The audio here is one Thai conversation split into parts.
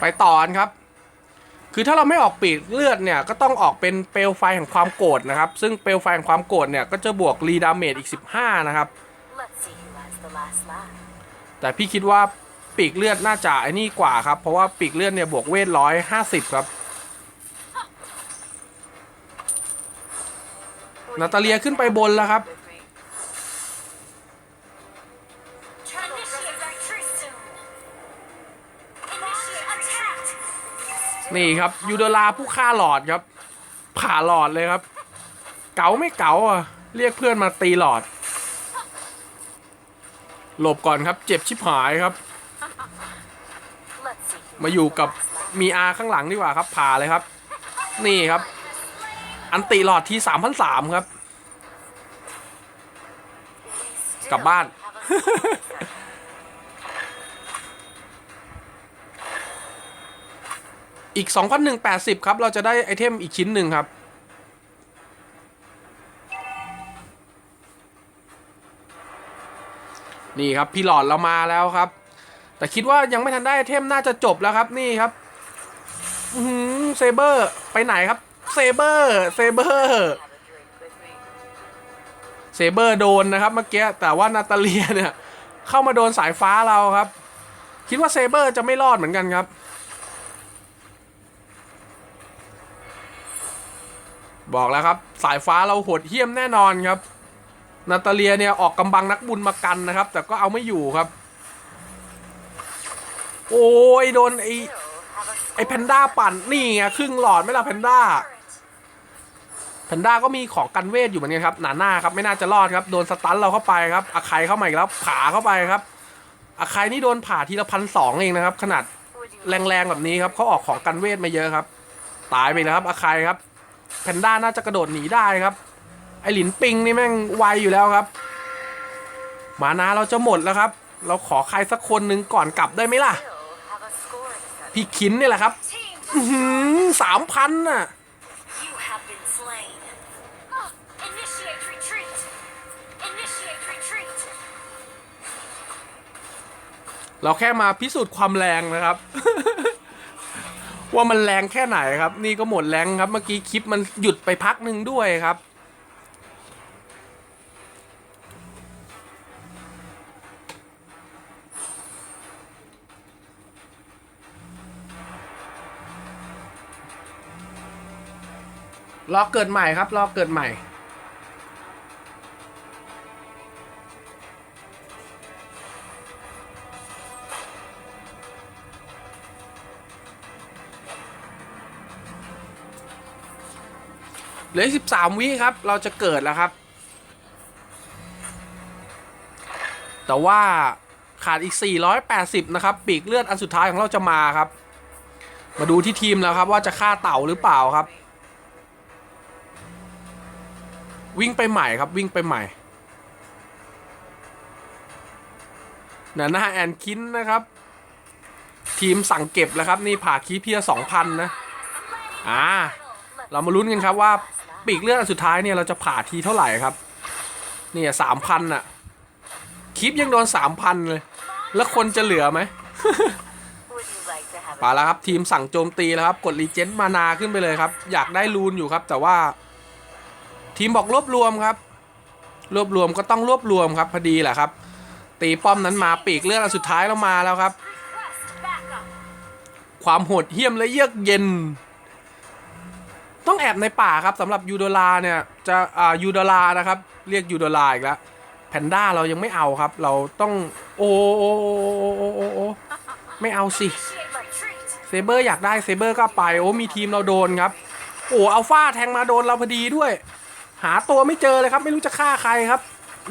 ไปต่อกันครับ คือถ้าเราไม่ออกปีกเลือดเนี่ย ก็ต้องออกเป็นเปลวไฟแห่งความโกรธนะครับ ซึ่งเปลวไฟแห่งความโกรธเนี่ย ก็จะบวกรีดาเมจอีก 15 นะครับ Let's see who has the last laugh. แต่พี่คิดว่าปีกเลือดน่าจะไอ้นี่กว่าครับ เพราะว่าปีกเลือดเนี่ยบวกเวทร้อยห้าสิบครับนาตาเลียขึ้นไปบนแล้วครับ นี่ครับยูโดลาผู้ฆ่าหลอดครับ ผ่าหลอดเลยครับ เก๋าไม่เก๋าอะ เรียกเพื่อนมาตีหลอด หลบก่อนครับ เจ็บชิบหายครับ มาอยู่กับมีอาข้างหลังดีกว่าครับ ผ่าเลยครับ นี่ครับ อันติหลอดทีสามพันสามครับ กลับบ้าน อีก 2,180 ครับ เราจะได้ไอเทมอีกชิ้นหนึ่งครับ นี่ครับ พี่หลอดเรามาแล้วครับ แต่คิดว่ายังไม่ทันได้ไอเทมน่าจะจบแล้วครับนี่ครับอือหือเซเบอร์ ไปไหนครับ เซเบอร์ เซเบอร์เซเบอร์โดนนะครับเมื่อกี้แต่ว่านาตาเลียเนี่ย เข้ามาโดนสายฟ้าเราครับ คิดว่าเซเบอร์จะไม่รอดเหมือนกันครับ บอกแล้วครับ สายฟ้าเราโหดเหี้ยมแน่นอนครับ นาตาเลียเนี่ยออกกำบังนักบุญมากันนะครับ แต่ก็เอาไม่อยู่ครับ โอ้ยโดนไอ Still have a ไอ score แพนด้าปั่นนี่ไงครึ่งหลอดไม่ละแพนด้าแพนด้าก็มีของกันเวทอยู่เหมือนกันครับหนาหน้าครับไม่น่าจะรอดครับโดนสตันเราเข้าไปครับอาคายเข้ามาอีกแล้วผ่าเข้าไปครับอาคายนี่โดนผ่าทีละพันสองเองนะครับ ขนาดแรงๆแบบนี้ครับเขาออกของกันเวทมาเยอะครับ ตายไปแล้วครับอาคายครับ แพนด้าน่าจะกระโดดหนีได้ครับ ไอหลินปิงนี่แม่งไวอยู่แล้วครับ มานาเราจะหมดแล้วครับ เราขอใครสักคนหนึ่งก่อนกลับได้ไหมล่ะ พี่คินนี่แหละครับสามพันน่ะเราแค่มาพิสูจน์ความแรงนะครับ ว่ามันแรงแค่ไหนครับ นี่ก็หมดแรงครับ เมื่อกี้คลิปมันหยุดไปพักหนึ่งด้วยครับรอเกิดใหม่ครับรอเกิดใหม่ ลือสิบสามวิครับ เราจะเกิดแล้วครับ แต่ว่าขาดอีก 480 นะครับ ปีกเลือดอันสุดท้ายของเราจะมาครับ มาดูที่ทีมแล้วครับว่าจะฆ่าเต่าหรือเปล่าครับ วิ่งไปใหม่ครับวิ่งไปใหม่หนาหน้าแอนคินนะครับ ทีมสั่งเก็บแล้วครับ นี่ผ่าคีเพียสองพันนะ อ่า เรามาลุ้นกันครับว่า ปีกเลือดอันสุดท้ายเนี่ยเราจะผ่าทีเท่าไหร่ครับ เนี่ยสามพันอะคลิปยังโดนสามพันเลย แล้วคนจะเหลือไหม Would you like to have ไปแล้วครับทีมสั่งโจมตีแล้วครับ กดรีเจนต์มานาขึ้นไปเลยครับ อยากได้รูนอยู่ครับ แต่ว่า ทีมบอกรวบรวมครับ รวบรวมก็ต้องรวบรวมครับพอดีแหละครับ ตีป้อมนั้นมาปีกเลือดอันสุดท้ายแล้วมาแล้วครับ request backup? ความโหดเหี้ยมและเยือกเย็น ต้องแอบในป่าครับสำหรับยูโดลาเนี่ยจะอ่ายูโดลานะครับเรียกยูโดลาอีกแล้วแพนด้าเรายังไม่เอาครับ เราต้องโอ้โอ้โอ้โอ้โอ้โอไม่เอาสิเซเบอร์อยากได้เซเบอร์ก็ไปโอ้มีทีมเราโดนครับ โอ้อัลฟาแทงมาโดนเราพอดีด้วย หาตัวไม่เจอเลยครับ ไม่รู้จะฆ่าใครครับ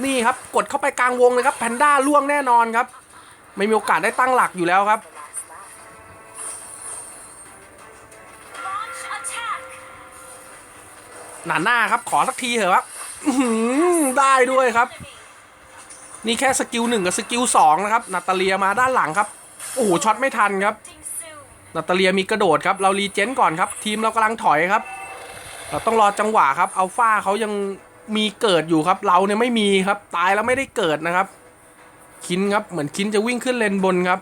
นี่ครับกดเข้าไปกลางวงเลยครับแพนด้าล่วงแน่นอนครับ ไม่มีโอกาสได้ตั้งหลักอยู่แล้วครับ หนาหน้าครับ ขอสักทีเถอะครับได้ด้วยครับ นี่แค่สกิลหนึ่งกับสกิลสองนะครับนาตาเลียมาด้านหลังครับโอ้โหช็อตไม่ทันครับนาตาเลียมีกระโดดครับ เรารีเจนก่อนครับ ทีมเรากำลังถอยครับ เราต้องรอจังหวะครับอัลฟาเขายังมีเกิดอยู่ครับ เราเนี่ยไม่มีครับ ตายแล้วไม่ได้เกิดนะครับ คินครับเหมือนคินจะวิ่งขึ้นเลนบนครับ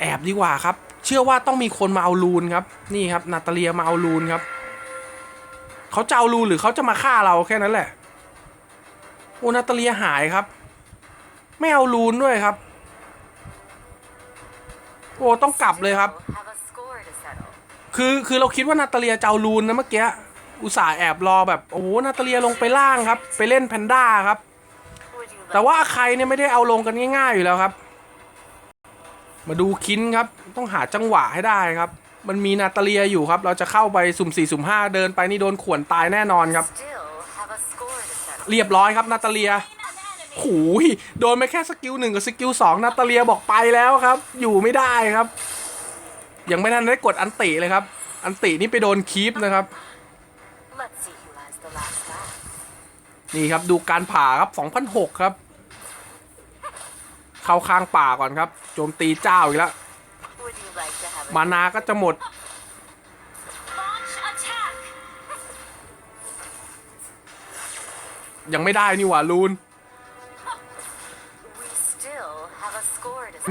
แอบดีกว่าครับ เชื่อว่าต้องมีคนมาเอาลูนครับ นี่ครับนาตาเลียมาเอาลูนครับ เขาจะเอาลูหรือเขาจะมาฆ่าเราแค่นั้นแหละ โอนาตาเลียหายครับ ไม่เอาลูนด้วยครับ โอ้ต้องกลับเลยครับ คือคือเราคิดว่านาตาเลียจะเอาลูนนะเมื่อกี้ อุตส่าห์แอบรอแบบโอ้โหนาตาเลียลงไปล่างครับ ไปเล่นแพนด้าครับ แต่ว่าใครเนี่ยไม่ได้เอาลงกันง่าย ๆอยู่แล้วครับ มาดูคินครับ ต้องหาจังหวะให้ได้ครับ มันมีนาตาเลียอยู่ครับ เราจะเข้าไปสุ่มสี่สุ่มห้าเดินไปนี่โดนข่วนตายแน่นอนครับ เรียบร้อยครับนาตาเลียหูยโดนไปแค่สกิลหนึ่งกับสกิลสองนาตาเลียบอกไปแล้วครับ อยู่ไม่ได้ครับ ยังไม่ทันได้กดอันติเลยครับ อันตินี่ไปโดนคีปนะครับ นี่ครับดูการผ่าครับ2006ครับ เข้าข้างป่าก่อนครับ โจมตีเจ้าอีกแล้ว มานาก็จะหมด ยังไม่ได้นี่หว่าลูน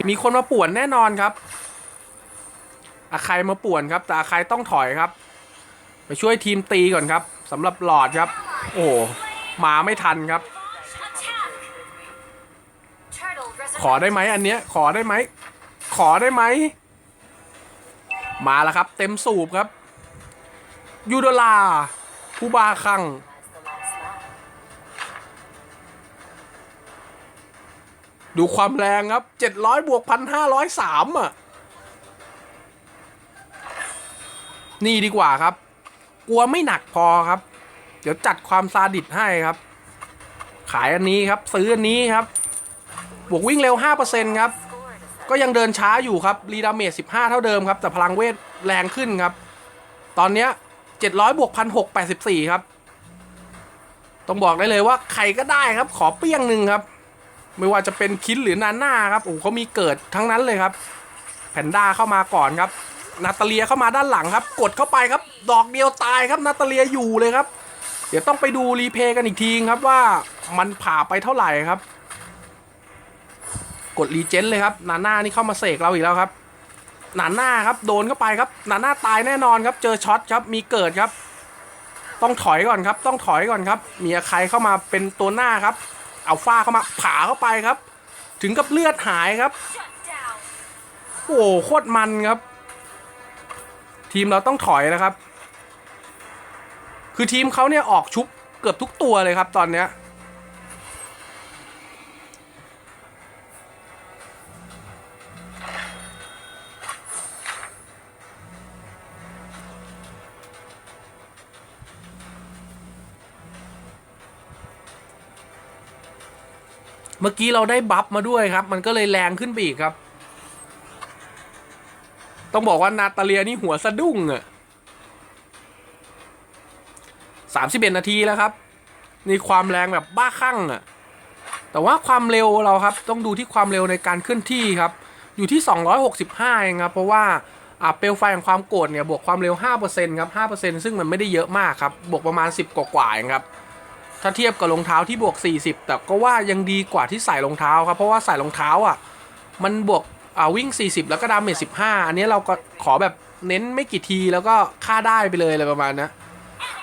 มีคนมาป่วนแน่นอนครับ อาใครมาป่วนครับ แต่อาใครต้องถอยครับ ไปช่วยทีมตีก่อนครับสำหรับหลอดครับ โอ้หมาไม่ทันครับ ขอได้ไหมอันเนี้ย ขอได้ไหม ขอได้ไหม มาแล้วครับ เต็มสูบครับยูโดลาผู้บาคัง ดูความแรงครับ 700 บวก 1,503 อะ นี่ดีกว่าครับ กลัวไม่หนักพอครับ เดี๋ยวจัดความซาดิสให้ครับ ขายอันนี้ครับ ซื้ออันนี้ครับ บวกวิ่งเร็ว 5%ครับ ก็ยังเดินช้าอยู่ครับรีดาเมจ15 เท่าเดิมครับ แต่พลังเวทแรงขึ้นครับ ตอนเนี้ย700บวก1,684 ครับ ต้องบอกได้เลยว่าใครก็ได้ครับ ขอเปี้ยงหนึ่งครับ ไม่ว่าจะเป็นคินหรือนาน่าครับโอ้เขามีเกิดทั้งนั้นเลยครับ แพนด้าเข้ามาก่อนครับ นาตาเลียเข้ามาด้านหลังครับ กดเข้าไปครับ ดอกเดียวตายครับนาตาเลียอยู่เลยครับ เดี๋ยวต้องไปดูรีเพย์กันอีกทีครับว่ามันผ่าไปเท่าไหร่ครับ กดรีเจนเลยครับนาน่านี่เข้ามาเสกเราอีกแล้วครับนาน่าครับโดนเข้าไปครับนาน่าตายแน่นอนครับ เจอช็อตครับมีเกิดครับ ต้องถอยก่อนครับ ต้องถอยก่อนครับ มีใครเข้ามาเป็นตัวหน้าครับเอาฟ้าเข้ามาผ่าเข้าไปครับ ถึงกับเลือดหายครับ โอ้โคตรมันครับ ทีมเราต้องถอยนะครับ คือทีมเขาเนี่ยออกชุบเกือบทุกตัวเลยครับตอนเนี้ย เมื่อกี้เราได้บัฟมาด้วยครับ มันก็เลยแรงขึ้นไปอีกครับ ต้องบอกว่านาตาเลียนี่หัวสะดุ้งอะสามสิบเอ็ดนาทีแล้วครับ นี่ความแรงแบบบ้าคลั่งอะแต่ว่าความเร็วเราครับ ต้องดูที่ความเร็วในการเคลื่อนที่ครับ อยู่ที่ 265เองครับ เพราะว่าอ่าเปลวไฟของความโกรธเนี่ยบวกความเร็ว 5%ครับ 5%ซึ่งมันไม่ได้เยอะมากครับ บวกประมาณ 10 กว่าๆเองครับ ถ้าเทียบกับรองเท้าที่บวก 40 แต่ก็ว่ายังดีกว่าที่ใส่รองเท้าครับ เพราะว่าใส่รองเท้าอะ มันบวกอ่าวิ่ง 40 แล้วก็ดาเมจ15 อันนี้เราก็ขอแบบเน้นไม่กี่ทีแล้วก็ฆ่าได้ไปเลยอะไรประมาณนะ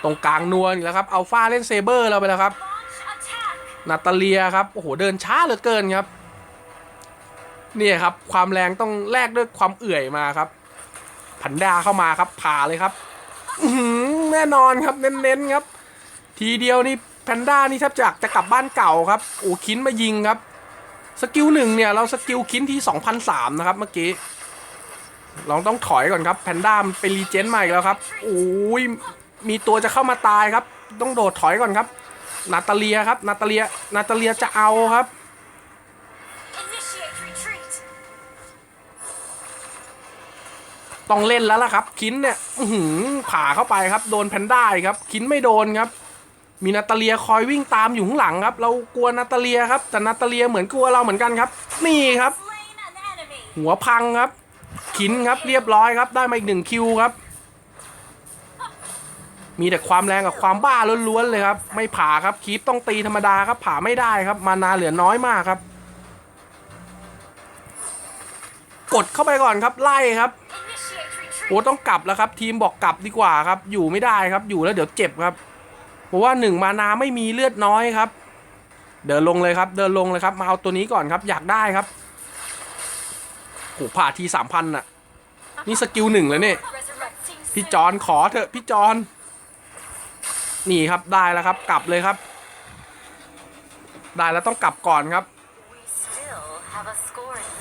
ตรงกลางนวลแล้วครับอัลฟาเล่นเซเบอร์เราไปแล้วครับ นาตาเลียครับ โอ้โห เดินช้าเหลือเกินครับ เนี่ยครับ ความแรงต้องแลกด้วยความเอื่อยมาครับ ผันดาเข้ามาครับผ่าเลยครับแน่นอนครับเน้นๆครับ ทีเดียวนี่ แพนด้านี่แทบจะจะกลับบ้านเก่าครับโอ้คินมายิงครับ สกิลหนึ่งเนี่ย เราสกิลคินที่2003นะครับ เมื่อกี้เราต้องถอยก่อนครับแพนด้ามันเป็นรีเจนต์ใหม่แล้วครับโอ้ยมีตัวจะเข้ามาตายครับ ต้องโดดถอยก่อนครับ นาตาเลียครับ นาตาเลียนาตาเลียจะเอาครับ Initiate retreat. ต้องเล่นแล้วล่ะครับ คินเนี่ยอื้อหือผ่าเข้าไปครับ โดนแพนด้าอีกครับ คินไม่โดนครับ มีนาตาเลียคอยวิ่งตามอยู่ข้างหลังครับ เรากลัวนาตาเลียครับ แต่นาตาเลียเหมือนกลัวเราเหมือนกันครับ นี่ครับ หัวพังครับคินครับเรียบร้อยครับ ได้มาอีกหนึ่งคิวครับ มีแต่ความแรงกับความบ้าล้วนๆเลยครับ ไม่ผ่าครับคีปต้องตีธรรมดาครับ ผ่าไม่ได้ครับ มานาเหลือน้อยมากครับ กดเข้าไปก่อนครับ ไล่ครับโอ้ต้องกลับแล้วครับ ทีมบอกกลับดีกว่าครับ อยู่ไม่ได้ครับ อยู่แล้วเดี๋ยวเจ็บครับ ราะว่าหนึ่งมานาไม่มีเลือดน้อยครับ เดินลงเลยครับ เดินลงเลยครับมาเอาตัวนี้ก่อนครับ อยากได้ครับโอ้ผ่าทีสามพันน่ะ นี่สกิลหนึ่งแล้วเนี่ยพี่จอนขอเถอะพี่จอนนี่ครับได้แล้วครับ กลับเลยครับ ได้แล้วต้องกลับก่อนครับ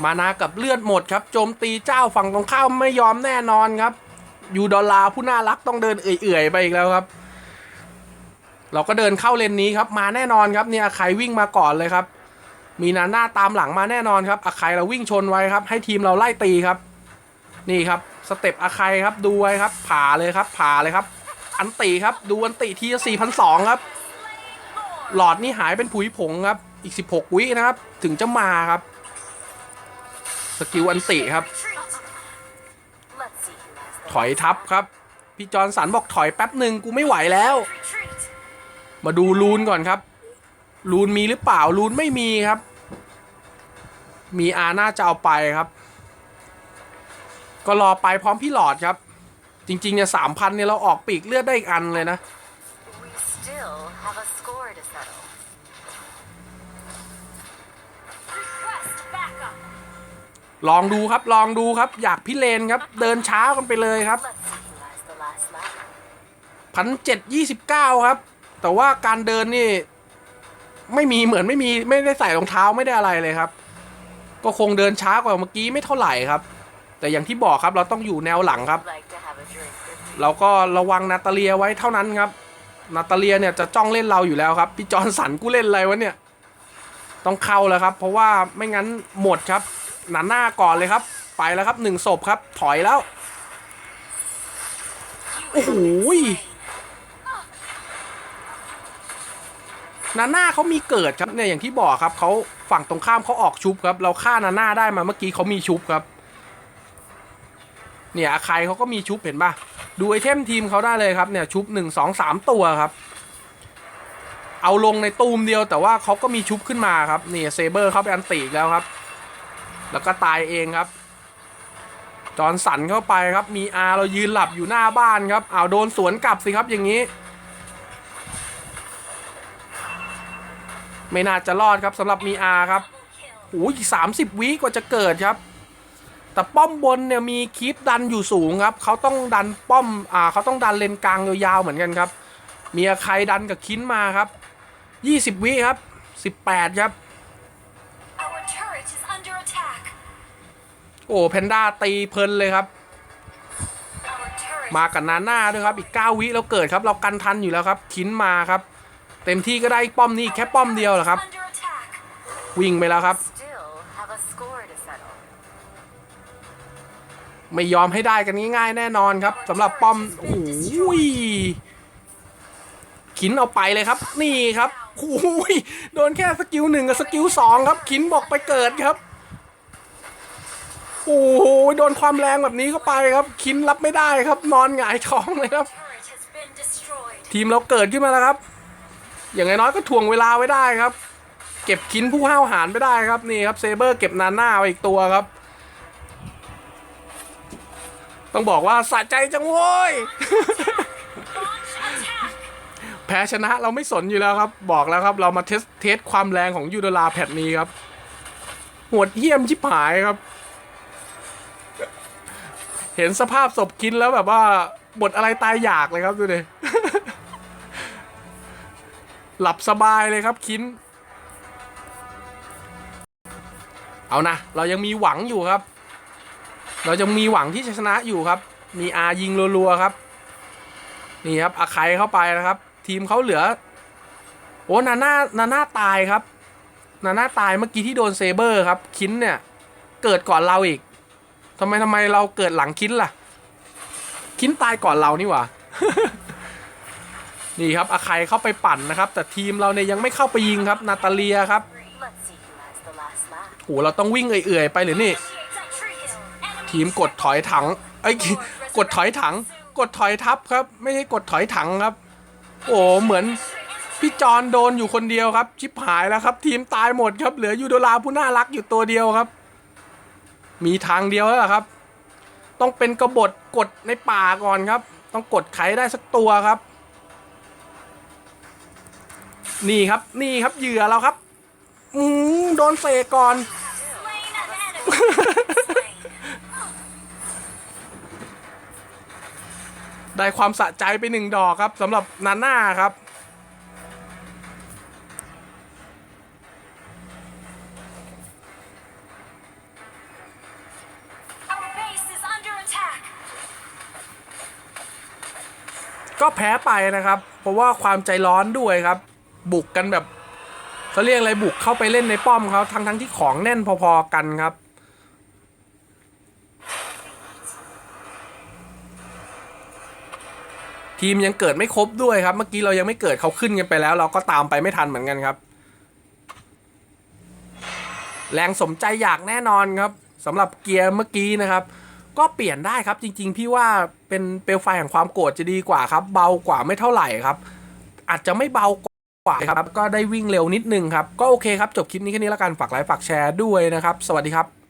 มานากับเลือดหมดครับโจมตีเจ้าฝั่งตรงข้ามไม่ยอมแน่นอนครับ ยูดอลลาผู้น่ารักต้องเดินเอื่อยๆไปอีกแล้วครับ เราก็เดินเข้าเลนนี้ครับ มาแน่นอนครับเนี่ยอาคายวิ่งมาก่อนเลยครับ มีนาน่าตามหลังมาแน่นอนครับอาคายเราวิ่งชนไว้ครับ ให้ทีมเราไล่ตีครับ นี่ครับสเต็ปอาคายครับดูไว้ครับ ผ่าเลยครับ ผ่าเลยครับ อันตีครับดูอันตีทีสี่พันสองครับ หลอดนี่หายเป็นผุยผงครับ อีก 16 วินะครับ ถึงจะมาครับ สกิลอันติครับ ถอยทับครับ พี่จอนสันบอกถอยแป๊บหนึ่งกูไม่ไหวแล้ว มาดูรูนก่อนครับ รูนมีหรือเปล่า รูนไม่มีครับ มีอาน่าจะเอาไปครับ ก็รอไปพร้อมพี่หลอดครับ จริงๆเนี่ยสามพันเนี่ยเราออกปีกเลือดได้อีกอันเลยนะ ลองดูครับ ลองดูครับ อยากพี่เลนครับ เดินเช้ากันไปเลยครับพันเจ็ดยี่สิบเก้าครับ แต่ว่าการเดินนี่ ไม่มีเหมือนไม่มีไม่ได้ใส่รองเท้าไม่ได้อะไรเลยครับ ก็คงเดินช้ากว่าเมื่อกี้ไม่เท่าไหร่ครับ แต่อย่างที่บอกครับเราต้องอยู่แนวหลังครับ เราก็ระวังนาตาเลียไว้เท่านั้นครับ นาตาเลียเนี่ยจะจ้องเล่นเราอยู่แล้วครับพี่จอร์นสันกูเล่นอะไรวะเนี่ยต้องเข้าแล้วครับ เพราะว่าไม่งั้นหมดครับ หนาหน้าก่อนเลยครับ ไปแล้วครับหนึ่งศพครับ ถอยแล้ว โอ้โห นาน่าเขามีเกิดครับเนี่ยอย่างที่บอกครับเขาฝั่งตรงข้ามเขาออกชุบครับ เราฆ่านาน่าได้มาเมื่อกี้เขามีชุบครับ เนี่ยอาใครเขาก็มีชุบเห็นปะดูไอเทมทีมเขาได้เลยครับเนี่ยชุบหนึ่งสองสามตัวครับ เอาลงในตูมเดียวแต่ว่าเขาก็มีชุบขึ้นมาครับนี่เซเบอร์เขาไปอันตีอีแล้วครับ แล้วก็ตายเองครับจอร์นสันเข้าไปครับ มีอาเรายืนหลับอยู่หน้าบ้านครับเอาวโดนสวนกลับสิครับอย่างนี้ ไม่น่าจะรอดครับสำหรับมีอาครับ Double kill. โอ้ยสามสิบวิกว่าจะเกิดครับ แต่ป้อมบนเนี่ยมีคีปดันอยู่สูงครับเขาต้องดันป้อมอ่าเขาต้องดันเลนกลางยาวๆเหมือนกันครับ มีใครดันกับคินมาครับยี่สิบวิครับสิบแปดครับ Our turret is under attack. โอ้แพนด้าตีเพลินเลยครับ Our turret มากับนาน่าด้วยครับอีก 9 วิแล้วเกิดครับ เรากันทันอยู่แล้วครับคินมาครับ เต็มที่ก็ได้ป้อมนี้แค่ป้อมเดียวเหรอครับ under attack. วิ่งไปแล้วครับ Still have a score to settle. ไม่ยอมให้ได้กันง่ายๆแน่นอนครับสำหรับป้อมโอ้โหยคินเอาไปเลยครับ นี่ครับโอ้โหยโดนแค่สกิลหนึ่งกับสกิลสองครับคินบอกไปเกิดครับโอ้โหโดนความแรงแบบนี้เข้าไปครับ คินรับไม่ได้ครับ นอนหงายท้องเลยครับ Turret has been destroyed. ทีมเราเกิดขึ้นมาแล้วครับ อย่างน้อยก็ถ่วงเวลาไว้ได้ครับ เก็บคินผู้ห้าวหาญไปได้ครับนี่ครับเซเบอร์เก็บนาน่าไว้อีกตัวครับ ต้องบอกว่าสะใจจังโว้ยแพ้ชนะเราไม่สนอยู่แล้วครับ บอกแล้วครับ เรามาเทสเทสความแรงของยูโดลาแพทนี้ครับหวดเหี้ยมชิบหายครับ เห็นสภาพศพกินแล้วแบบว่าบทอะไรตายอยากเลยครับดูดิ หลับสบายเลยครับคินเอานะ เรายังมีหวังอยู่ครับ เรายังมีหวังที่จะชนะอยู่ครับ มีอายิงรัวๆครับ นี่ครับอาใครเข้าไปนะครับ ทีมเขาเหลือ โอ้นาน่านาน่าตายครับ นาน่าตายเมื่อกี้ที่โดนเซเบอร์ครับ คินเนี่ยเกิดก่อนเราอีกทำไมทำไมเราเกิดหลังคินล่ะ คินตายก่อนเรานี่หว่า นี่ครับอาใครเข้าไปปั่นนะครับ แต่ทีมเราเนี่ยยังไม่เข้าไปยิงครับ นาตาเลียครับโหเราต้องวิ่งเอื่อยๆไปหรือนี่ ทีมกดถอยถังไอ้กดถอยถัง กดถอยทับครับ ไม่ใช่กดถอยถังครับ โอ้เหมือนพี่จอนโดนอยู่คนเดียวครับ ชิบหายแล้วครับ ทีมตายหมดครับ เหลือยูโดลาผู้น่ารักอยู่ตัวเดียวครับ มีทางเดียวแล้วครับ ต้องเป็นกบฏกดในป่าก่อนครับ ต้องกดไขได้สักตัวครับ นี่ครับนี่ครับเหยื่อเราครับอืมโดนเสกก่อน ได้ความสะใจไปหนึ่งดอกครับสำหรับนาน่าครับก็แพ้ไปนะครับ เพราะว่าความใจร้อนด้วยครับ บุกกันแบบเขาเรียกอะไรบุกเข้าไปเล่นในป้อมเขาทั้งทั้งที่ของแน่นพอๆกันครับ ทีมยังเกิดไม่ครบด้วยครับ เมื่อกี้เรายังไม่เกิดเขาขึ้นกันไปแล้ว เราก็ตามไปไม่ทันเหมือนกันครับ แรงสมใจอยากแน่นอนครับสำหรับเกียร์เมื่อกี้นะครับก็เปลี่ยนได้ครับจริงๆ พี่ว่าเป็นเปลวไฟแห่งความโกรธจะดีกว่าครับ เบากว่าไม่เท่าไหร่ครับ อาจจะไม่เบา กว่าครับก็ได้วิ่งเร็วนิดนึงครับก็โอเคครับจบคลิปนี้แค่นี้แล้วกันฝากไลค์ฝากแชร์ด้วยนะครับ สวัสดีครับ